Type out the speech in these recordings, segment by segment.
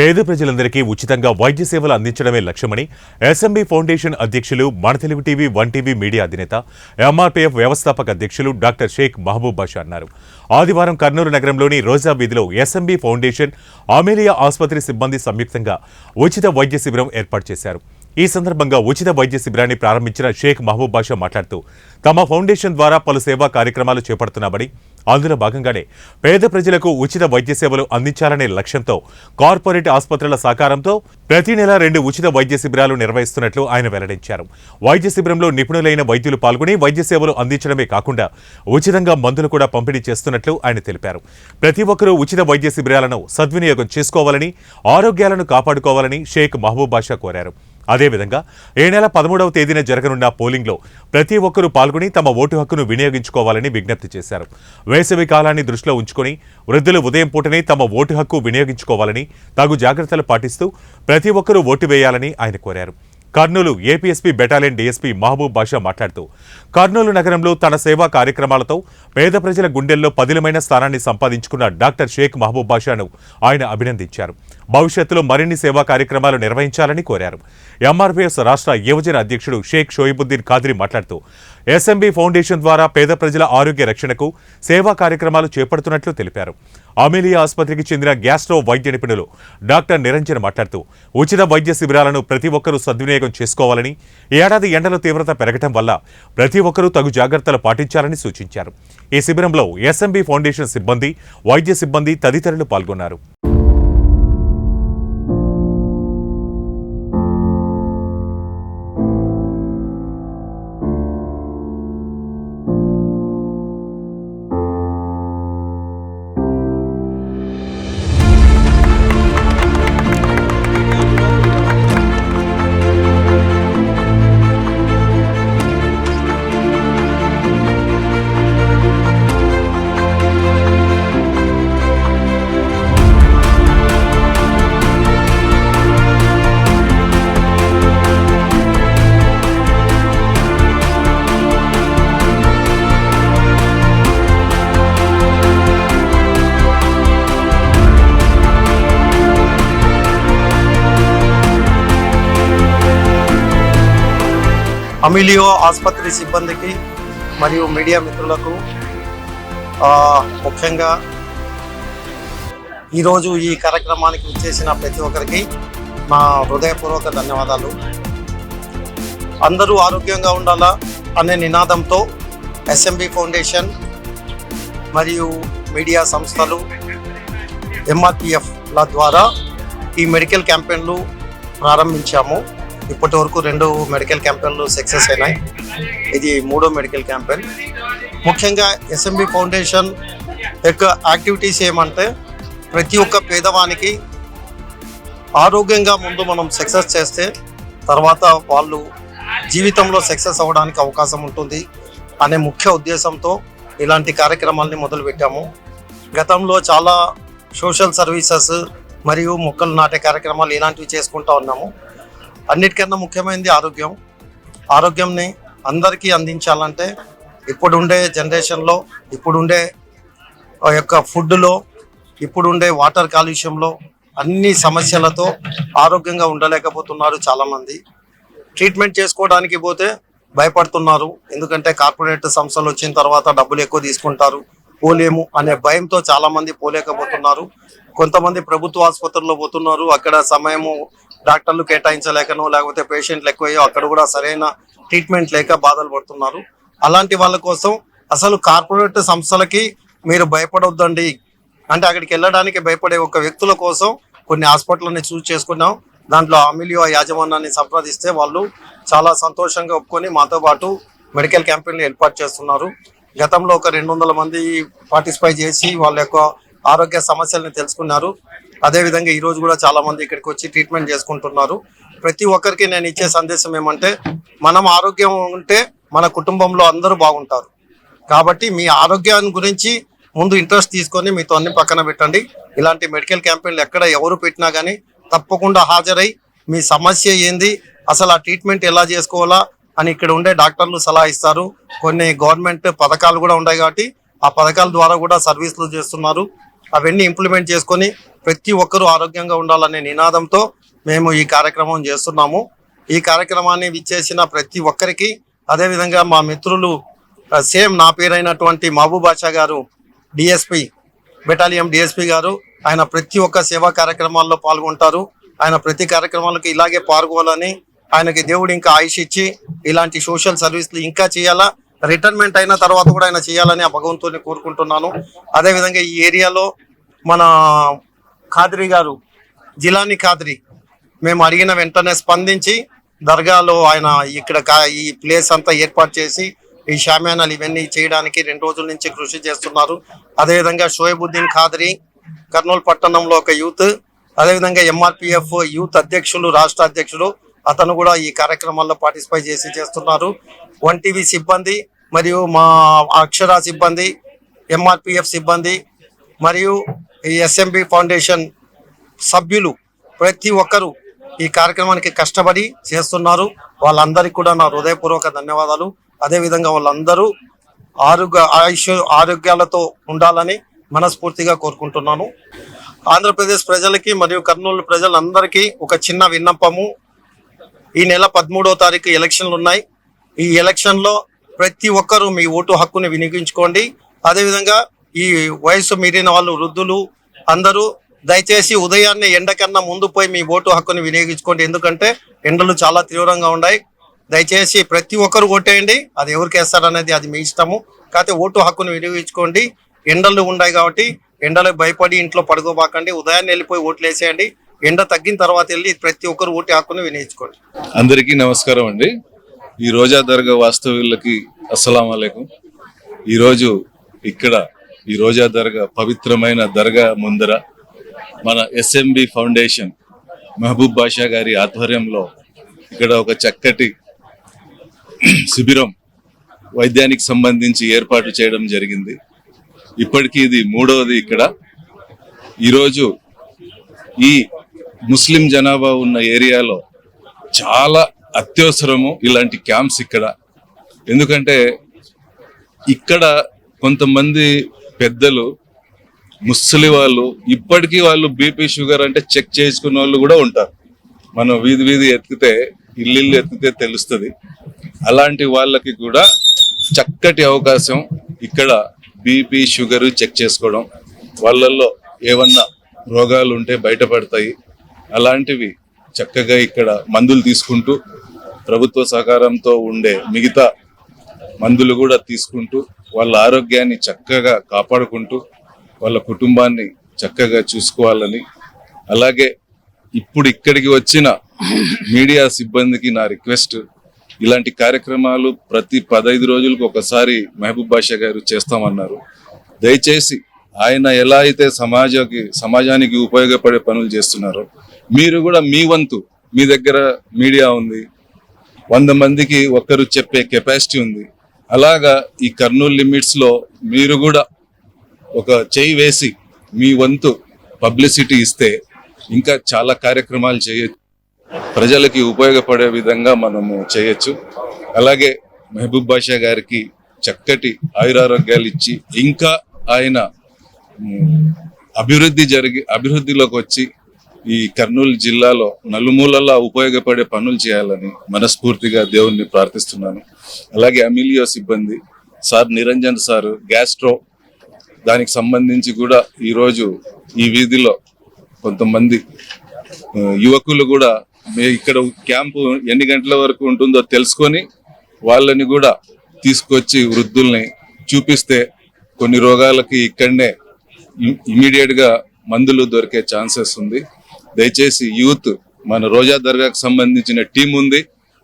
పేద ప్రజలందరికీ ఉచితంగా వైద్య సేవలు అందించడమే లక్ష్యమని ఎస్ఎంబీ ఫౌండేషన్ అధ్యక్షులు మన Telugu TV one TV media అధినేత ఎంఆర్పీఎఫ్ వ్యవస్థాపక అధ్యక్షులు డాక్టర్ షేక్ మహబూబ్ బాషా అన్నారు. ఆదివారం కర్నూలు నగరంలోని రోజా వీధిలో ఎస్ఎంబీ ఫౌండేషన్ ఆమేలియా ఆసుపత్రి సిబ్బంది సంయుక్తంగా ఉచిత వైద్య శిబిరం ఏర్పాటు చేశారు. ఈ సందర్భంగా ఉచిత వైద్య శిబిరాన్ని ప్రారంభించిన షేక్ మహబూబ్ బాషా మాట్లాడుతూ తమ ఫౌండేషన్ ద్వారా పలు సేవా కార్యక్రమాలు చేపడుతున్నామని అందులో భాగంగానే పేద ప్రజలకు ఉచిత వైద్య సేవలు అందించాలనే లక్ష్యంతో కార్పొరేట్ ఆసుపత్రుల సహకారంతో ప్రతి నెల రెండు ఉచిత వైద్య శిబిరాలు నిర్వహిస్తున్నట్లు ఆయన వెల్లడించారు. వైద్య శిబిరంలో నిపుణులైన వైద్యులు పాల్గొని వైద్య సేవలు అందించడమే కాకుండా ఉచితంగా మందులు కూడా పంపిణీ చేస్తున్నట్లు ఆయన తెలిపారు. ప్రతి ఒక్కరూ ఉచిత వైద్య శిబిరాలను సద్వినియోగం చేసుకోవాలని ఆరోగ్యాలను కాపాడుకోవాలని షేక్ మహబూబ్ బాషా కోరారు. అదేవిధంగా ఏ నెల పదమూడవ తేదీన జరగనున్న పోలింగ్లో ప్రతి ఒక్కరూ పాల్గొని తమ ఓటు హక్కును వినియోగించుకోవాలని విజ్ఞప్తి చేశారు. వేసవి కాలాన్ని దృష్టిలో ఉంచుకొని వృద్ధులు ఉదయం పూటనే తమ ఓటు హక్కు వినియోగించుకోవాలని తగు జాగ్రత్తలు పాటిస్తూ ప్రతి ఒక్కరూ ఓటు వేయాలని ఆయన కోరారు. Kurnool APSP battalion DSP Mahabub Basha మాట్లాడుతూ కర్నూలు నగరంలో తన సేవా కార్యక్రమాలతో పేద ప్రజల గుండెల్లో పదిలమైన స్థానాన్ని సంపాదించుకున్న డాక్టర్ షేక్ మహబూబ్ బాషాను ఆయన అభినందించారు. భవిష్యత్తులో మరిన్ని సేవా కార్యక్రమాలు నిర్వహించాలని కోరారు. ఎంఆర్పీఎస్ రాష్ట్ర యువజన అధ్యక్షుడు షేక్ షోయిబుద్దీన్ ఖాద్రి మాట్లాడుతూ ఎస్ఎంబీ ఫౌండేషన్ ద్వారా పేద ప్రజల ఆరోగ్య రక్షణకు సేవా కార్యక్రమాలు చేపడుతున్నట్లు తెలిపారు. అమేలియా ఆసుపత్రికి చెందిన గ్యాస్ట్రో వైద్య నిపుణులు డాక్టర్ నిరంజన్ మాట్లాడుతూ ఉచిత వైద్య శిబిరాలను ప్రతి ఒక్కరూ సద్వినియోగం చేసుకోవాలని ఏడాది ఎండల తీవ్రత పెరగటం వల్ల ప్రతి ఒక్కరూ తగు జాగ్రత్తలు పాటించాలని సూచించారు. ఈ శిబిరంలో ఎస్ఎంబీ ఫౌండేషన్ సిబ్బంది వైద్య సిబ్బంది తదితరులు పాల్గొన్నారు. అమిలియో ఆసుపత్రి సిబ్బందికి మరియు మీడియా మిత్రులకు ముఖ్యంగా ఈరోజు ఈ కార్యక్రమానికి విచ్చేసిన ప్రతి ఒక్కరికి మా హృదయపూర్వక ధన్యవాదాలు. అందరూ ఆరోగ్యంగా ఉండాలా అనే నినాదంతో ఎస్ఎంబి ఫౌండేషన్ మరియు మీడియా సంస్థలు ఎంఆర్పిఎఫ్ల ద్వారా ఈ మెడికల్ క్యాంపెయిన్లు ప్రారంభించాము. ఇప్పటి వరకు రెండు మెడికల్ క్యాంపెయిన్లు సక్సెస్ అయినాయి. ఇది మూడో మెడికల్ క్యాంపెయిన్. ముఖ్యంగా ఎస్ఎంబి ఫౌండేషన్ యొక్క యాక్టివిటీస్ ఏమంటే ప్రతి ఒక్క పేదవానికి ఆరోగ్యంగా ముందు మనం సక్సెస్ చేస్తే తర్వాత వాళ్ళు జీవితంలో సక్సెస్ అవ్వడానికి అవకాశం ఉంటుంది అనే ముఖ్య ఉద్దేశంతో ఇలాంటి కార్యక్రమాల్ని మొదలుపెట్టాము. గతంలో చాలా సోషల్ సర్వీసెస్ మరియు మొక్కలు నాటే కార్యక్రమాలు ఇలాంటివి చేసుకుంటూ ఉన్నాము. అన్నిటికన్నా ముఖ్యమైనది ఆరోగ్యం. ఆరోగ్యంని అందరికీ అందించాలంటే ఇప్పుడుండే జనరేషన్లో ఇప్పుడుండే ఆ యొక్క ఫుడ్లో ఇప్పుడుండే వాటర్ కాలుష్యంలో అన్ని సమస్యలతో ఆరోగ్యంగా ఉండలేకపోతున్నారు చాలామంది. ట్రీట్మెంట్ చేసుకోవడానికి పోతే భయపడుతున్నారు. ఎందుకంటే కార్పొరేట్ సంస్థలు వచ్చిన తర్వాత డబ్బులు ఎక్కువ తీసుకుంటారు. పోలేము అనే భయంతో చాలామంది పోలేకపోతున్నారు. కొంతమంది ప్రభుత్వ ఆసుపత్రుల్లో పోతున్నారు. అక్కడ సమయము డాక్టర్లు కేటాయించలేకనో లేకపోతే పేషెంట్లు ఎక్కువయ్యో అక్కడ కూడా సరైన ట్రీట్మెంట్ లేక బాధలు పడుతున్నారు. అలాంటి వాళ్ళ కోసం అసలు కార్పొరేట్ సంస్థలకి మీరు భయపడొద్దండి. అంటే అక్కడికి వెళ్ళడానికి భయపడే ఒక వ్యక్తుల కోసం కొన్ని హాస్పిటల్ని చూస్ చేసుకున్నాం. దాంట్లో అమిలియో యాజమాన్యాన్ని సంప్రదిస్తే వాళ్ళు చాలా సంతోషంగా ఒప్పుకొని మాతో పాటు మెడికల్ క్యాంపెయిన్లు ఏర్పాటు చేస్తున్నారు. గతంలో ఒక రెండు వందల మంది పార్టిసిపై చేసి వాళ్ళ యొక్క ఆరోగ్య సమస్యల్ని తెలుసుకున్నారు. అదేవిధంగా ఈరోజు కూడా చాలా మంది ఇక్కడికి వచ్చి ట్రీట్మెంట్ చేసుకుంటున్నారు. ప్రతి ఒక్కరికి నేను ఇచ్చే సందేశం ఏమంటే మనం ఆరోగ్యం ఉంటే మన కుటుంబంలో అందరూ బాగుంటారు. కాబట్టి మీ ఆరోగ్యాన్ని గురించి ముందు ఇంట్రెస్ట్ తీసుకొని మీతో అన్ని పక్కన పెట్టండి. ఇలాంటి మెడికల్ క్యాంపెయిన్లు ఎక్కడ ఎవరు పెట్టినా కానీ తప్పకుండా హాజరై మీ సమస్య ఏంది అసలు ఆ ట్రీట్మెంట్ ఎలా చేసుకోవాలా అని ఇక్కడ ఉండే డాక్టర్లు సలహా ఇస్తారు. కొన్ని గవర్నమెంట్ పథకాలు కూడా ఉన్నాయి కాబట్టి ఆ పథకాల ద్వారా కూడా సర్వీసులు చేస్తున్నారు. అవన్నీ ఇంప్లిమెంట్ చేసుకొని ప్రతి ఒక్కరూ ఆరోగ్యంగా ఉండాలనే నినాదంతో మేము ఈ కార్యక్రమం చేస్తున్నాము. ఈ కార్యక్రమాన్ని విచ్చేసిన ప్రతి ఒక్కరికి అదేవిధంగా మా మిత్రులు సేమ్ నా పేరైనటువంటి మహబూబ్ బాషా గారు డిఎస్పి బెటాలియం డిఎస్పి గారు ఆయన ప్రతి ఒక్క సేవా కార్యక్రమాల్లో పాల్గొంటారు. ఆయన ప్రతి కార్యక్రమాలకు ఇలాగే పాల్గొనాలని ఆయనకి దేవుడు ఇంకా ఆయుష్ ఇచ్చి ఇలాంటి సోషల్ సర్వీస్లు ఇంకా చేయాలా రిటైర్మెంట్ అయిన తర్వాత కూడా ఆయన చేయాలని ఆ భగవంతుని కోరుకుంటున్నాను. అదేవిధంగా ఈ ఏరియాలో మన ఖాద్రి గారు జిలాని ఖాద్రి మేము అడిగిన వెంటనే స్పందించి దర్గాలో ఆయన ఇక్కడ కా- ఈ ప్లేస్ అంతా ఏర్పాటు చేసి ఈ షామ్యానాలు ఇవన్నీ చేయడానికి రెండు రోజుల నుంచి కృషి చేస్తున్నారు. అదేవిధంగా షోయబుద్దీన్ ఖాద్రి కర్నూలు పట్టణంలో ఒక యూత్ అదేవిధంగా ఎంఆర్పిఎఫ్ యూత్ అధ్యక్షులు రాష్ట్ర అధ్యక్షులు అతను కూడా ఈ కార్యక్రమాల్లో పార్టిసిపేట్ చేసి చేస్తున్నారు. వన్ టీవీ సిబ్బంది మరియు మా అక్షర సిబ్బంది ఎంఆర్పిఎఫ్ సిబ్బంది మరియు ఈ ఎస్ఎంపి ఫౌండేషన్ సభ్యులు ప్రతి ఒక్కరూ ఈ కార్యక్రమానికి కష్టపడి చేస్తున్నారు. వాళ్ళందరికీ కూడా నా హృదయపూర్వక ధన్యవాదాలు. అదేవిధంగా వాళ్ళందరూ ఆరోగ్య ఆయుష్ ఆరోగ్యాలతో ఉండాలని మనస్ఫూర్తిగా కోరుకుంటున్నాను. ఆంధ్రప్రదేశ్ ప్రజలకి మరియు కర్నూలు ప్రజలందరికీ ఒక చిన్న విన్నపము. ఈ నెల పదమూడవ తారీఖు ఎలక్షన్లు ఉన్నాయి. ఈ ఎలక్షన్లో ప్రతి ఒక్కరూ మీ ఓటు హక్కుని వినియోగించుకోండి. అదేవిధంగా ఈ వయసు మీరిన వాళ్ళు వృద్ధులు అందరూ దయచేసి ఉదయాన్నే ఎండకన్నా ముందు పోయి మీ ఓటు హక్కుని వినియోగించుకోండి. ఎందుకంటే ఎండలు చాలా తీవ్రంగా ఉన్నాయి. దయచేసి ప్రతి ఒక్కరు ఓటేయండి. అది ఎవరికి వేస్తారనేది అది మీ ఇష్టము. కాకపోతే ఓటు హక్కుని వినియోగించుకోండి. ఎండలు ఉన్నాయి కాబట్టి ఎండలకు భయపడి ఇంట్లో పడుకోబాకండి. ఉదయాన్నే వెళ్ళిపోయి ఓట్లు వేసేయండి. ఎండ తగ్గిన తర్వాత వెళ్ళి ప్రతి ఒక్కరు ఓటు హక్కుని వినియోగించుకోండి. అందరికీ నమస్కారం అండి. ఈ రోజా దర్గా వాస్తవ్యులకి అస్సలం ఈ ఈరోజు ఇక్కడ ఈ రోజా దర్గా పవిత్రమైన దర్గా ముందర మన ఎస్ఎంబి ఫౌండేషన్ మహబూబ్ బాషా గారి ఆధ్వర్యంలో ఇక్కడ ఒక చక్కటి శిబిరం వైద్యానికి సంబంధించి ఏర్పాటు చేయడం జరిగింది. ఇప్పటికీ ఇది మూడవది ఇక్కడ. ఈరోజు ఈ ముస్లిం జనాభా ఉన్న ఏరియాలో చాలా అత్యవసరము ఇలాంటి క్యాంప్స్ ఇక్కడ. ఎందుకంటే ఇక్కడ కొంతమంది పెద్దలు ముసలి వాళ్ళు ఇప్పటికీ వాళ్ళు బీపీ షుగర్ అంటే చెక్ చేసుకున్న వాళ్ళు కూడా ఉంటారు. మనం వీధి వీధి ఎత్తితే ఇల్లు ఎత్తితే తెలుస్తుంది. అలాంటి వాళ్ళకి కూడా చక్కటి అవకాశం ఇక్కడ బీపీ షుగర్ చెక్ చేసుకోవడం. వాళ్ళల్లో ఏమన్నా రోగాలు ఉంటే బయటపడతాయి. అలాంటివి చక్కగా ఇక్కడ మందులు తీసుకుంటూ ప్రభుత్వ సహకారంతో ఉండే మిగతా మందులు కూడా తీసుకుంటూ వాళ్ళ ఆరోగ్యాన్ని చక్కగా కాపాడుకుంటూ వాళ్ళ కుటుంబాన్ని చక్కగా చూసుకోవాలని అలాగే ఇప్పుడు ఇక్కడికి వచ్చిన మీడియా సిబ్బందికి నా రిక్వెస్ట్ ఇలాంటి కార్యక్రమాలు ప్రతి పదైదు రోజులకు ఒకసారి మహబూబ్ బాషా గారు చేస్తామన్నారు. దయచేసి ఆయన ఎలా అయితే సమాజానికి సమాజానికి ఉపయోగపడే పనులు చేస్తున్నారో మీరు కూడా మీ వంతు మీ దగ్గర మీడియా ఉంది వంద మందికి ఒకరు చెప్పే కెపాసిటీ ఉంది అలాగా ఈ కర్నూలు లిమిట్స్లో మీరు కూడా ఒక చేయి వేసి మీ వంతు పబ్లిసిటీ ఇస్తే ఇంకా చాలా కార్యక్రమాలు చేయొచ్చు. ప్రజలకి ఉపయోగపడే విధంగా మనము చేయొచ్చు. అలాగే మహబూబ్ బాషా గారికి చక్కటి ఆయురారోగ్యాలు ఇచ్చి ఇంకా ఆయన అభివృద్ధి జరిగి అభివృద్ధిలోకి వచ్చి ఈ కర్నూలు జిల్లాలో నలుమూలలా ఉపయోగపడే పనులు చేయాలని మనస్ఫూర్తిగా దేవుణ్ణి ప్రార్థిస్తున్నాను. అలాగే అమిలియో సిబ్బంది సార్ నిరంజన్ సార్ గ్యాస్ట్రో దానికి సంబంధించి కూడా ఈరోజు ఈ వీధిలో కొంతమంది యువకులు కూడా ఇక్కడ క్యాంపు ఎన్ని గంటల వరకు ఉంటుందో తెలుసుకొని వాళ్ళని కూడా తీసుకొచ్చి వృద్ధుల్ని చూపిస్తే కొన్ని రోగాలకి ఇక్కడనే ఇమీడియట్గా మందులు దొరికే ఛాన్సెస్ ఉంది. దయచేసి యూత్ మన రోజా దర్గాకు సంబంధించిన టీం ఉంది.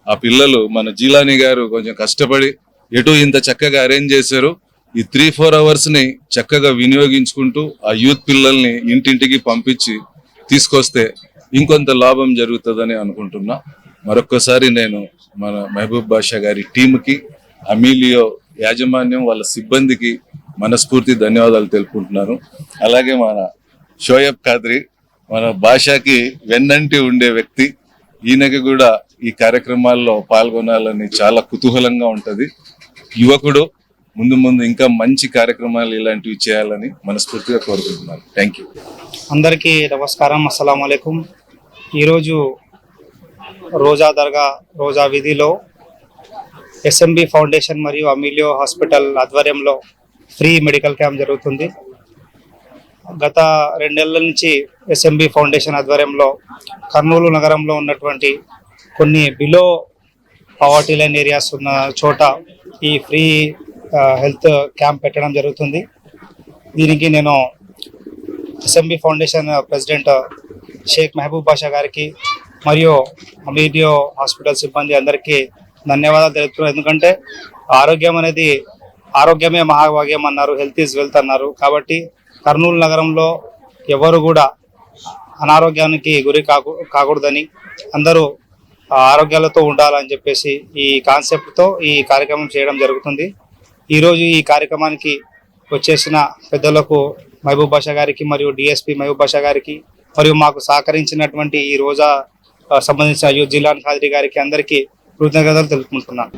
ఆ పిల్లలు మన జీలాని గారు కొంచెం కష్టపడి ఎటు ఇంత చక్కగా అరేంజ్ చేశారు. ఈ త్రీ ఫోర్ అవర్స్ని చక్కగా వినియోగించుకుంటూ ఆ యూత్ పిల్లల్ని ఇంటింటికి పంపించి తీసుకొస్తే ఇంకొంత లాభం జరుగుతుందని అనుకుంటున్నా. మరొక్కసారి నేను మన మహబూబ్ బాషా గారి టీంకి అమీలియో యాజమాన్యం వాళ్ళ సిబ్బందికి మనస్ఫూర్తి ధన్యవాదాలు తెలుపుకుంటున్నాను. అలాగే మన షోయబ్ ఖాద్రి మన భాషకి వెన్నంటి ఉండే వ్యక్తి. ఈయనకి కూడా ఈ కార్యక్రమాల్లో పాల్గొనాలని చాలా కుతూహలంగా ఉంటది. యువకుడు ముందు ముందు ఇంకా మంచి కార్యక్రమాలు ఇలాంటివి చేయాలని మనస్ఫూర్తిగా కోరుకుంటున్నాను. థ్యాంక్ యూ అందరికీ నమస్కారం. అస్సలం అయికం ఈరోజు రోజా దర్గా రోజా వీధిలో ఎస్ఎంబి ఫౌండేషన్ మరియు అమిలియో హాస్పిటల్ ఆధ్వర్యంలో ఫ్రీ మెడికల్ క్యాంప్ జరుగుతుంది. గత రెండేళ్ళ నుంచి ఎస్ఎంబి ఫౌండేషన్ ఆధ్వర్యంలో కర్నూలు నగరంలో ఉన్నటువంటి కొన్ని బిలో పవర్టీ లైన్ ఏరియాస్ ఉన్న చోట ఈ ఫ్రీ హెల్త్ క్యాంప్ పెట్టడం జరుగుతుంది. దీనికి నేను SMB foundation president Sheikh Mahabub Basha గారికి మరియు అమీడియో హాస్పిటల్ సిబ్బంది అందరికీ ధన్యవాదాలు తెలుపుతున్నాను. ఎందుకంటే ఆరోగ్యం అనేది ఆరోగ్యమే మహాభాగ్యం అన్నారు హెల్త్ ఈజ్ వెల్త్ అన్నారు. కాబట్టి కర్నూలు నగరంలో ఎవరు కూడా అనారోగ్యానికి గురి కాకు కాకూడదని అందరూ ఆరోగ్యాలతో ఉండాలని చెప్పేసి ఈ కాన్సెప్ట్తో ఈ కార్యక్రమం చేయడం జరుగుతుంది. ఈరోజు ఈ కార్యక్రమానికి వచ్చేసిన పెద్దలకు మహబూబ్ బాషా గారికి మరియు డిఎస్పి మహబూబ్ బాషా గారికి మరియు మాకు సహకరించినటువంటి ఈ రోజా సంబంధించిన అయ్యో జిల్లా ఖాద్రి గారికి అందరికీ కృతజ్ఞతలు తెలుపుకుంటున్నాను.